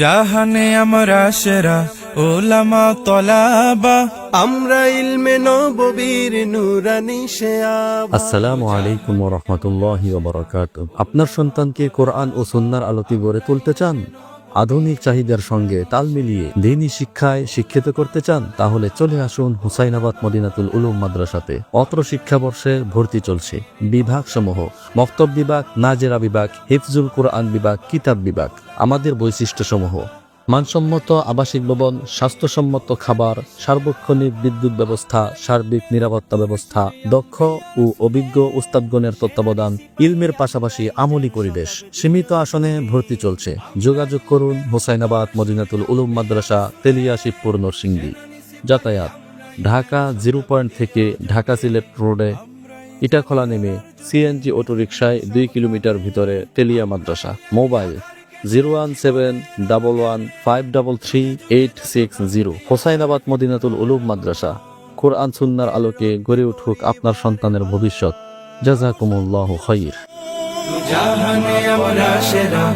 জাহানে আমরা সেরা ওলামা তলাবা। আমরা ইলমে নববীর নুরানি শেয়াব আসসালামু আলাইকুম ওয়া রাহমাতুল্লাহি ওয়া বারাকাতুহু। আপনার সন্তানকে কোরআন ও সুন্নাহর আলোতে গড়ে তুলতে চান? আধুনিক চাহিদার সঙ্গে তাল মিলিয়ে দিনই শিক্ষায় শিক্ষিত করতে চান, তাহলে চলে আসুন হুসাইনাবাদ মদিনাতুল উলুম মাদ্রাসাতে। অত্র শিক্ষাবর্ষে ভর্তি চলছে। বিভাগ সমূহ মক্তব বিভাগ, নাজেরা বিভাগ হিফজুল কোরআন বিভাগ, কিতাব বিভাগ। আমাদের বৈশিষ্ট্য সমূহ মানসম্মত আবাসিক ভবন, স্বাস্থ্যসম্মত খাবার, সার্বক্ষণিক বিদ্যুৎ ব্যবস্থা, সার্বিক নিরাপত্তা ব্যবস্থা, দক্ষ ও অভিজ্ঞ উস্তাদগণের তত্ত্বাবধান, ইলমের পাশাপাশি আমলি পরিবেশ। সীমিত আসনে ভর্তি চলছে। যোগাযোগ করুন হোসাইনাবাদ মদিনাতুল উলুম মাদ্রাসা, তেলিয়া শিবপুর নরসিংদী। যাতায়াত, ঢাকা জিরো পয়েন্ট থেকে ঢাকা সিলেট রোডে, ইটাখোলা নেমে সিএনজি অটোরিকশায় দুই কিলোমিটার ভিতরে তেলিয়া মাদ্রাসা। Mobile zero one seven double one five double three eight six zero. Hossainabad Madinatul Ulum মাদ্রাসা। কোরআন সুন্নার আলোকে গড়ে উঠুক আপনার সন্তানের ভবিষ্যৎ। জাজাকুমুল্লাহ খৈর জাহানে আমরা সেরা